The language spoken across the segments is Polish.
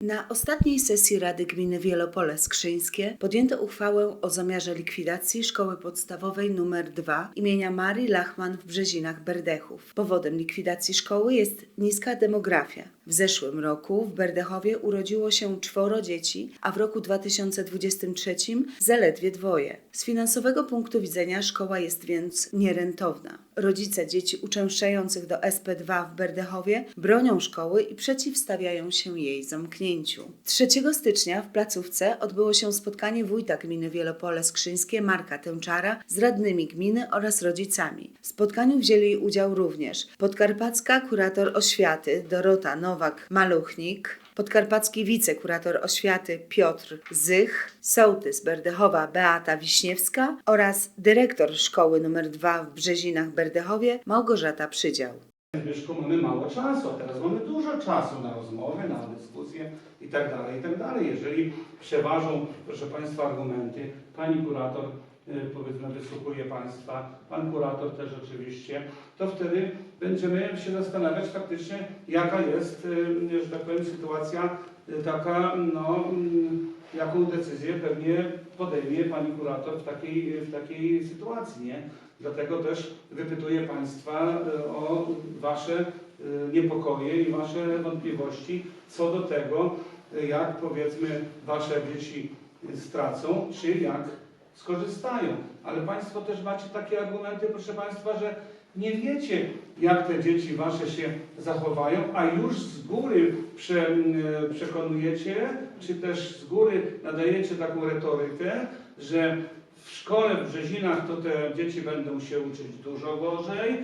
Na ostatniej sesji Rady Gminy Wielopole Skrzyńskie podjęto uchwałę o zamiarze likwidacji szkoły podstawowej nr 2 imienia Marii Lachman w Brzezinach Berdechów. Powodem likwidacji szkoły jest niska demografia. W zeszłym roku w Berdechowie urodziło się czworo dzieci, a w roku 2023 zaledwie dwoje. Z finansowego punktu widzenia szkoła jest więc nierentowna. Rodzice dzieci uczęszczających do SP2 w Berdechowie bronią szkoły i przeciwstawiają się jej zamknięciu. 3 stycznia w placówce odbyło się spotkanie wójta gminy Wielopole Skrzyńskie Marka Tęczara z radnymi gminy oraz rodzicami. W spotkaniu wzięli udział również podkarpacka kurator oświaty Dorota Nowak-Maluchnik, podkarpacki wicekurator oświaty Piotr Zych, sołtys Berdechowa Beata Wiśniewska oraz dyrektor szkoły nr 2 w Brzezinach Berdechowie Małgorzata Przydział. Zbyszku, mamy mało czasu, a teraz mamy dużo czasu na rozmowy, na dyskusję i tak dalej, i tak dalej. Jeżeli przeważą, proszę Państwa, argumenty, Pani kurator y, powiedzmy wysłuchuje Państwa, Pan kurator też oczywiście, to wtedy będziemy się zastanawiać faktycznie, jaka jest, y, że tak powiem, sytuacja taka, no, mm, jaką decyzję pewnie podejmie Pani kurator w takiej, w takiej sytuacji, nie? Dlatego też wypytuję Państwa y, o Wasze y, niepokoje i Wasze wątpliwości co do tego, y, jak powiedzmy Wasze dzieci stracą, czy jak skorzystają. Ale Państwo też macie takie argumenty, proszę Państwa, że nie wiecie, jak te dzieci Wasze się zachowają, a już z góry prze, y, przekonujecie, czy też z góry nadajecie taką retorykę, że w szkole w Brzezinach to te dzieci będą się uczyć dużo gorzej.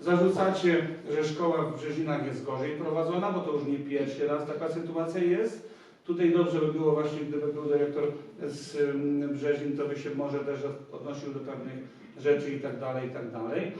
Zarzucacie, że szkoła w Brzezinach jest gorzej prowadzona, bo to już nie pierwszy raz taka sytuacja jest. Tutaj dobrze by było właśnie, gdyby był dyrektor z ym, Brzezin, to by się może też odnosił do pewnych rzeczy i tak dalej, i tak dalej.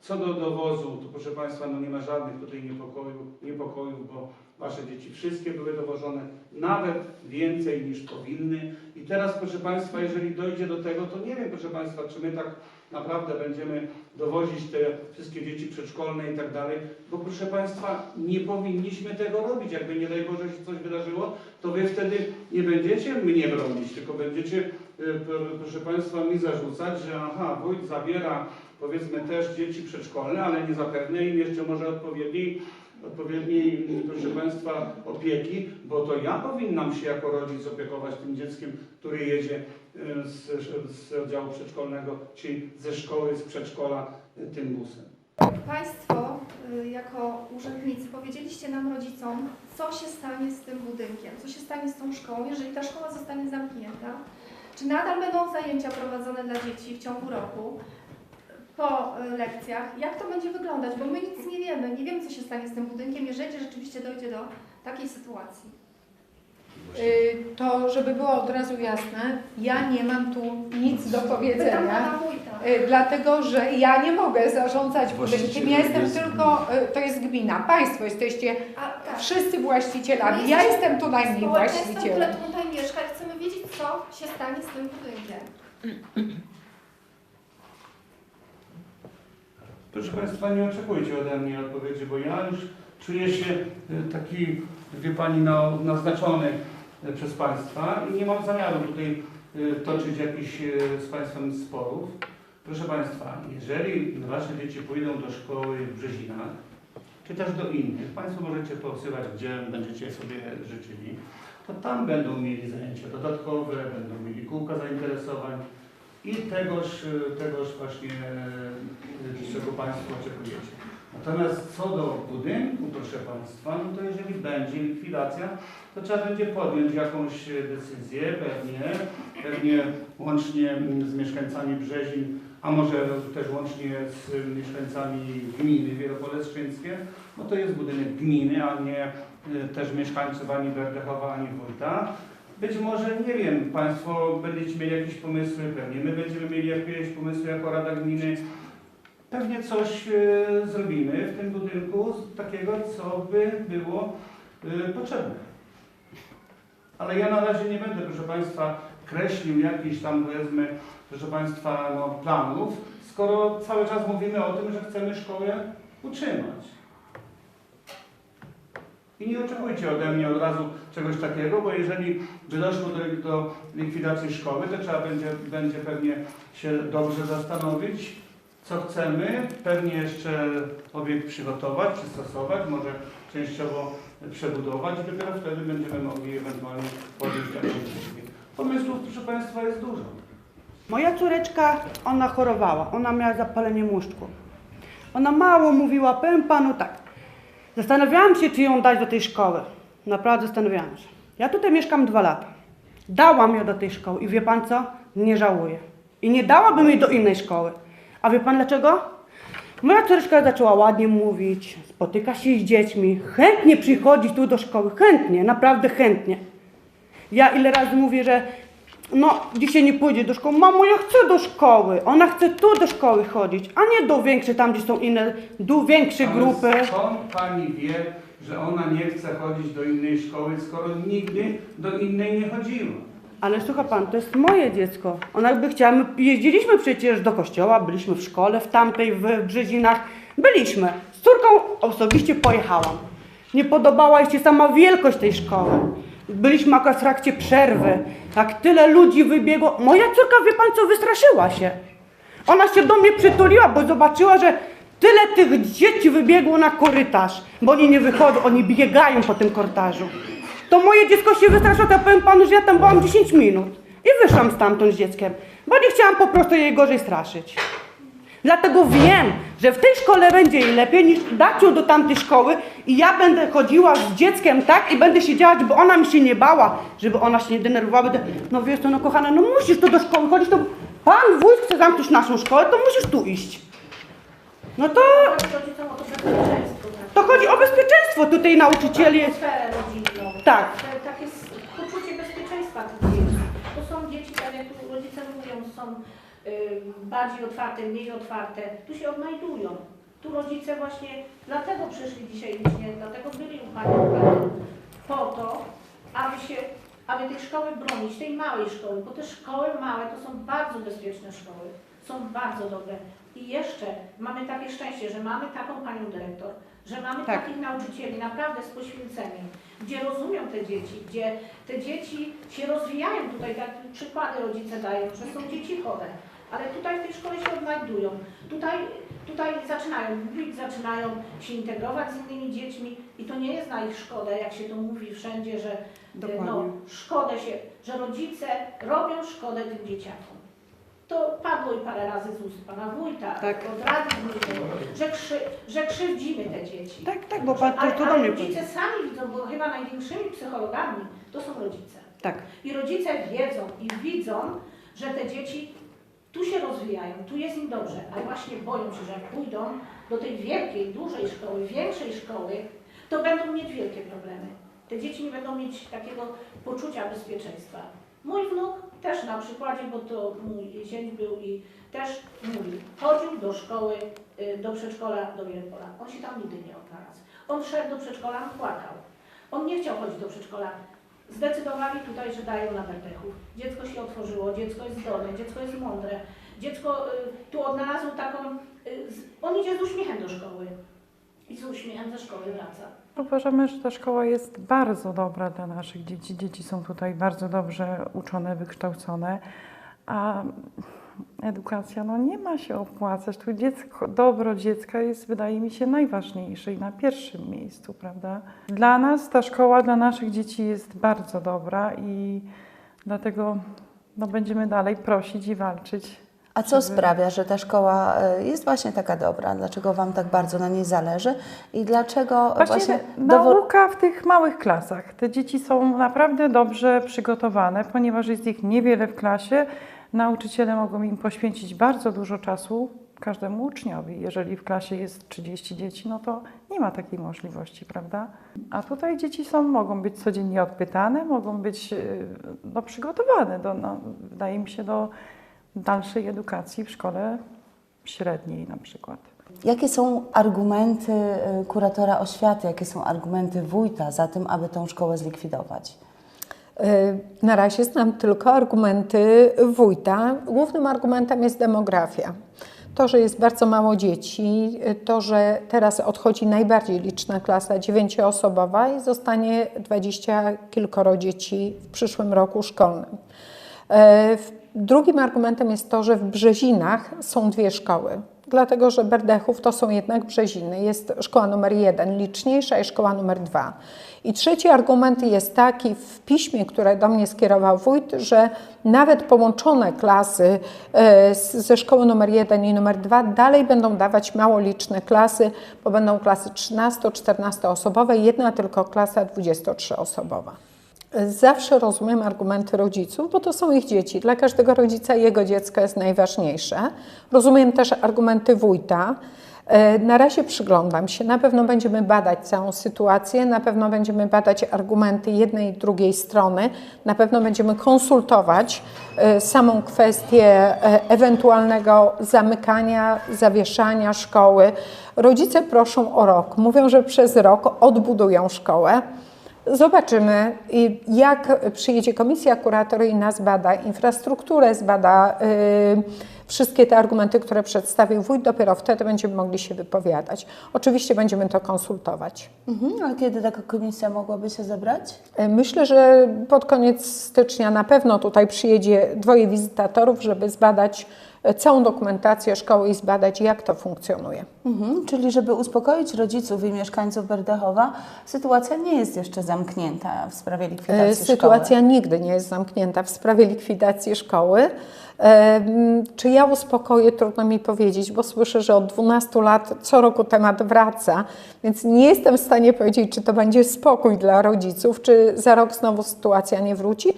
Co do dowozu, to proszę Państwa, no nie ma żadnych tutaj niepokojów, niepokojów, bo Wasze dzieci wszystkie były dowożone, nawet więcej niż powinny. I teraz, proszę Państwa, jeżeli dojdzie do tego, to nie wiem, proszę Państwa, czy my tak naprawdę będziemy dowozić te wszystkie dzieci przedszkolne i tak dalej, bo proszę Państwa, nie powinniśmy tego robić. Jakby nie daj Boże się coś wydarzyło, to Wy wtedy nie będziecie mnie bronić, tylko będziecie, y, proszę Państwa, mi zarzucać, że aha, wójt zabiera powiedzmy też dzieci przedszkolne, ale nie zapewnia im jeszcze może odpowiedniej odpowiedniej, proszę Państwa, opieki, bo to ja powinnam się jako rodzic opiekować tym dzieckiem, który jedzie e, z, z oddziału przedszkolnego, czyli ze szkoły, z przedszkola e, tym busem. Państwo y, jako urzędnicy powiedzieliście nam rodzicom, co się stanie z tym budynkiem, co się stanie z tą szkołą, jeżeli ta szkoła zostanie zamknięta. Czy nadal będą zajęcia prowadzone dla dzieci w ciągu roku po y, lekcjach? Jak to będzie wyglądać? Bo my nic nie wiemy. Nie wiemy, co się stanie z tym budynkiem, jeżeli rzeczywiście dojdzie do takiej sytuacji. Y, To, żeby było od razu jasne, ja nie mam tu nic do powiedzenia, y, dlatego że ja nie mogę zarządzać budynkiem. Właścicielem Ja jestem jest tylko, y, to jest gmina, Państwo jesteście tak. wszyscy właścicielami. Ja jestem tu najmniej Społeczeństwo, które właścicielem. tutaj mieszka i chcemy wiedzieć, co się stanie z tym budynkiem. Proszę Państwa, nie oczekujcie ode mnie odpowiedzi, bo ja już czuję się e, taki, wie Pani, no, naznaczony e, przez Państwa i nie mam zamiaru tutaj e, toczyć jakichś z Państwem sporów. Proszę Państwa, jeżeli Wasze dzieci pójdą do szkoły w Brzezinach, czy też do innych, Państwo możecie posyłać, gdzie będziecie sobie życzyli, to tam będą mieli zajęcia dodatkowe, będą mieli kółka zainteresowań, i tegoż, tegoż właśnie, y, czego Państwo oczekujecie. Natomiast co do budynku, proszę Państwa, no to jeżeli będzie likwidacja, to trzeba będzie podjąć jakąś decyzję, pewnie, pewnie łącznie mm, z mieszkańcami Brzezin, a może też łącznie z mieszkańcami gminy Wielopole Strzyńskie, bo to jest budynek gminy, a nie y, też mieszkańców ani Berdechowa, ani Wójta. Być może, nie wiem, Państwo będziecie mieli jakieś pomysły, pewnie my będziemy mieli jakieś pomysły jako Rada Gminy. Pewnie coś e, zrobimy w tym budynku takiego, co by było e, potrzebne. Ale ja na razie nie będę, proszę Państwa, kreślił jakichś tam, powiedzmy, proszę Państwa, no, planów, skoro cały czas mówimy o tym, że chcemy szkołę utrzymać. I nie oczekujcie ode mnie od razu czegoś takiego, bo jeżeli by doszło do, do likwidacji szkoły, to trzeba będzie, będzie pewnie się dobrze zastanowić, co chcemy, pewnie jeszcze obiekt przygotować, przystosować, może częściowo przebudować dopiero wtedy będziemy mogli ewentualnie podjąć taką decyzję. Pomysłów, proszę Państwa, jest dużo. Moja córeczka, ona chorowała, ona miała zapalenie mózgu. Ona mało mówiła, powiem panu tak. Zastanawiałam się, czy ją dać do tej szkoły. Naprawdę zastanawiałam się. Ja tutaj mieszkam dwa lata. Dałam ją do tej szkoły i wie pan co? Nie żałuję. I nie dałabym jej do innej szkoły. A wie pan dlaczego? Moja córeczka zaczęła ładnie mówić, spotyka się z dziećmi, chętnie przychodzi tu do szkoły, chętnie, naprawdę chętnie. Ja ile razy mówię, że no dzisiaj nie pójdzie do szkoły. Mamo, ja chcę do szkoły. Ona chce tu do szkoły chodzić, a nie do większej, tam gdzie są inne, do większe Ale grupy. Skąd Pani wie, że ona nie chce chodzić do innej szkoły, skoro nigdy do innej nie chodziła? Ale słucha pan, to jest moje dziecko. Ona by chciała, my jeździliśmy przecież do kościoła, byliśmy w szkole, w tamtej, w Brzezinach. Byliśmy. Z córką osobiście pojechałam. Nie podobała jej się sama wielkość tej szkoły. Byliśmy akurat w trakcie przerwy. Tak tyle ludzi wybiegło. Moja córka, wie pan co, wystraszyła się. Ona się do mnie przytuliła, bo zobaczyła, że tyle tych dzieci wybiegło na korytarz, bo oni nie wychodzą, oni biegają po tym korytarzu. To moje dziecko się wystraszyło, to ja powiem panu, że ja tam byłam 10 minut i wyszłam stamtąd z dzieckiem, bo nie chciałam po prostu jej gorzej straszyć. Dlatego wiem, że w tej szkole będzie jej lepiej niż ją do tamtej szkoły i ja będę chodziła z dzieckiem tak i będę siedziała, żeby ona mi się nie bała, żeby ona się nie denerwowała. Będę, no wiesz co, no kochana, no musisz tu do szkoły chodzić, to pan wójt chce zamknąć naszą szkołę, to musisz tu iść. No to, to tak? chodzi o bezpieczeństwo tutaj nauczycieli. Rodzinną. Tak. Takie s- poczucie bezpieczeństwa tych dzieci. To są dzieci, tak jak rodzice mówią, są bardziej otwarte, mniej otwarte. Tu się odnajdują. Tu rodzice właśnie dlatego przyszli dzisiaj licznie, dlatego byli u Pani po to, aby się, aby tej szkoły bronić, tej małej szkoły, bo te szkoły małe to są bardzo bezpieczne szkoły, są bardzo dobre. I jeszcze mamy takie szczęście, że mamy taką Panią Dyrektor, że mamy Tak. takich nauczycieli naprawdę z poświęceniem, gdzie rozumią te dzieci, gdzie te dzieci się rozwijają tutaj, tak przykłady rodzice dają, że są dzieci chore, ale tutaj w tej szkole się odnajdują. Tutaj, tutaj zaczynają mówić, zaczynają się integrować z innymi dziećmi i to nie jest na ich szkodę, jak się to mówi wszędzie, że e, no, szkodę się, że rodzice robią szkodę tym dzieciakom. To padło i parę razy z ust pana wójta, Tak. od rady gminy, że, krzy, że krzywdzimy te dzieci. Tak, tak, bo pan to, Ale, to ale mnie rodzice sami widzą, bo chyba największymi psychologami to są rodzice. Tak. I rodzice wiedzą i widzą, że te dzieci tu się rozwijają, tu jest im dobrze, a właśnie boją się, że jak pójdą do tej wielkiej, dużej szkoły, większej szkoły, to będą mieć wielkie problemy. Te dzieci nie będą mieć takiego poczucia bezpieczeństwa. Mój wnuk też na przykładzie, bo to mój zięć był i też mówi, chodził do szkoły, y, do przedszkola, do Wielkola. On się tam nigdy nie odnalazł. On szedł do przedszkola, płakał. On nie chciał chodzić do przedszkola. Zdecydowali tutaj, że dają na Berdechów. Dziecko się otworzyło, dziecko jest zdolne, dziecko jest mądre. Dziecko y, tu odnalazło taką... Y, on idzie z uśmiechem do szkoły i z uśmiechem ze szkoły wraca. Uważamy, że ta szkoła jest bardzo dobra dla naszych dzieci. Dzieci są tutaj bardzo dobrze uczone, wykształcone, a edukacja no nie ma się opłacać. Tu dziecko, dobro dziecka jest, wydaje mi się, najważniejsze i na pierwszym miejscu, prawda? Dla nas ta szkoła, dla naszych dzieci jest bardzo dobra i dlatego no, będziemy dalej prosić i walczyć A co sprawia, że ta szkoła e, jest właśnie taka dobra? Dlaczego Wam tak bardzo na niej zależy? I dlaczego Właśnie, właśnie, nauka w tych małych klasach. Te dzieci są naprawdę dobrze przygotowane, ponieważ jest ich niewiele w klasie. Nauczyciele mogą im poświęcić bardzo dużo czasu każdemu uczniowi. Jeżeli w klasie jest 30 dzieci, no to nie ma takiej możliwości, prawda? A tutaj dzieci są, mogą być codziennie odpytane, mogą być e, no, przygotowane, do, no, wydaje mi się, do dalszej edukacji w szkole średniej na przykład. Jakie są argumenty e, kuratora oświaty, jakie są argumenty wójta za tym, aby tą szkołę zlikwidować? Y, Na razie znam tylko argumenty wójta. Głównym argumentem jest demografia. To, że jest bardzo mało dzieci, y, to, że teraz odchodzi najbardziej liczna klasa dziewięcioosobowa i zostanie dwadzieścia kilkoro dzieci w przyszłym roku szkolnym. W- Drugim argumentem jest to, że w Brzezinach są dwie szkoły, dlatego że Berdechów to są jednak Brzeziny. Jest szkoła numer jeden liczniejsza i szkoła numer dwa. I trzeci argument jest taki w piśmie, które do mnie skierował wójt, że nawet połączone klasy e, ze szkoły numer jeden i numer dwa dalej będą dawać mało liczne klasy, bo będą klasy 13-14 osobowe, jedna tylko klasa 23 osobowa. Zawsze rozumiem argumenty rodziców, bo to są ich dzieci. Dla każdego rodzica jego dziecko jest najważniejsze. Rozumiem też argumenty wójta. E, Na razie przyglądam się. Na pewno będziemy badać całą sytuację, na pewno będziemy badać argumenty jednej i drugiej strony, na pewno będziemy konsultować e, samą kwestię e, ewentualnego zamykania, zawieszania szkoły. Rodzice proszą o rok. Mówią, że przez rok odbudują szkołę. Zobaczymy, jak przyjedzie komisja kuratoryjna, zbada infrastrukturę, zbada y, wszystkie te argumenty, które przedstawił wójt, dopiero wtedy będziemy mogli się wypowiadać. Oczywiście będziemy to konsultować. Mhm, a kiedy taka komisja mogłaby się zebrać? Y, Myślę, że pod koniec stycznia na pewno tutaj przyjedzie dwoje wizytatorów, żeby zbadać całą dokumentację szkoły i zbadać, jak to funkcjonuje. Mhm, czyli żeby uspokoić rodziców i mieszkańców Berdechowa, sytuacja nie jest jeszcze zamknięta w sprawie E, likwidacji Sytuacja nigdy nie jest zamknięta w sprawie likwidacji szkoły. E, Czy ja uspokoję, trudno mi powiedzieć, bo słyszę, że od 12 lat co roku temat wraca, więc nie jestem w stanie powiedzieć, czy to będzie spokój dla rodziców, czy za rok znowu sytuacja nie wróci,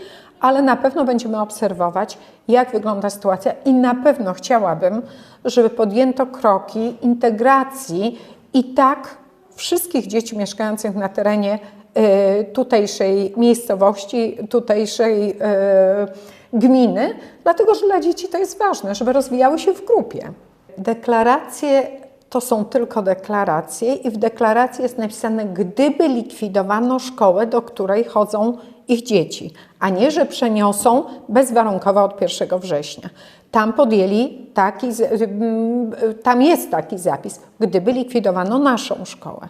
ale na pewno będziemy obserwować, jak wygląda sytuacja i na pewno chciałabym, żeby podjęto kroki integracji i tak wszystkich dzieci mieszkających na terenie e, tutejszej miejscowości, tutejszej e, gminy, dlatego że dla dzieci to jest ważne, żeby rozwijały się w grupie. Deklaracje to są tylko deklaracje i w deklaracji jest napisane, gdyby likwidowano szkołę, do której chodzą ich dzieci, a nie, że przeniosą bezwarunkowo od 1 września. Tam podjęli taki, z- mm, tam jest taki zapis, gdyby likwidowano naszą szkołę.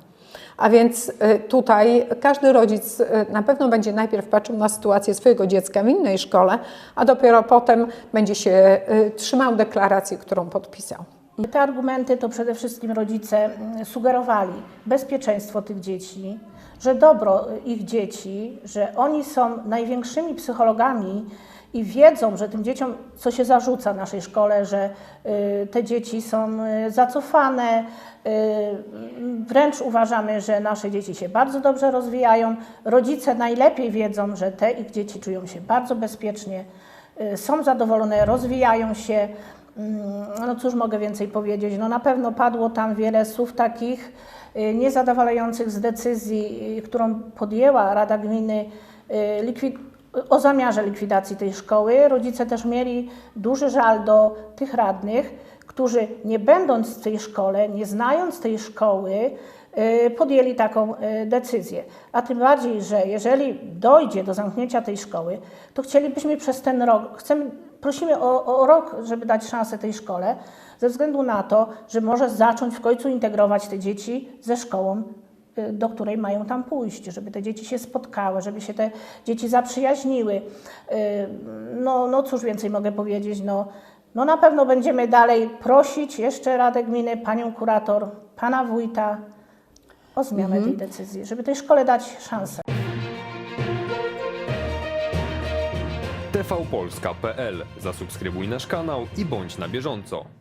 A więc y, tutaj każdy rodzic y, na pewno będzie najpierw patrzył na sytuację swojego dziecka w innej szkole, a dopiero potem będzie się y, trzymał deklaracji, którą podpisał. Te argumenty to przede wszystkim rodzice mm, sugerowali bezpieczeństwo tych dzieci, że dobro ich dzieci, że oni są największymi psychologami i wiedzą, że tym dzieciom, co się zarzuca naszej szkole, że y, te dzieci są y, zacofane, y, wręcz uważamy, że nasze dzieci się bardzo dobrze rozwijają. Rodzice najlepiej wiedzą, że te ich dzieci czują się bardzo bezpiecznie, są zadowolone, rozwijają się. Mm, No cóż mogę więcej powiedzieć? No na pewno padło tam wiele słów takich niezadowalających z decyzji, y, którą podjęła Rada Gminy y, o zamiarze likwidacji tej szkoły. Rodzice też mieli duży żal do tych radnych, którzy nie będąc w tej szkole, nie znając tej szkoły, y, podjęli taką y, decyzję. A tym bardziej, że jeżeli dojdzie do zamknięcia tej szkoły, to chcielibyśmy przez ten rok, chcemy, prosimy o, o rok, żeby dać szansę tej szkole, ze względu na to, że może zacząć w końcu integrować te dzieci ze szkołą, y, do której mają tam pójść, żeby te dzieci się spotkały, żeby się te dzieci zaprzyjaźniły. Y, No, no cóż więcej mogę powiedzieć, no, no na pewno będziemy dalej prosić jeszcze Radę Gminy, Panią Kurator, Pana Wójta o zmianę tej decyzji, żeby tej szkole dać szansę. tvpolska.pl Zasubskrybuj nasz kanał i bądź na bieżąco.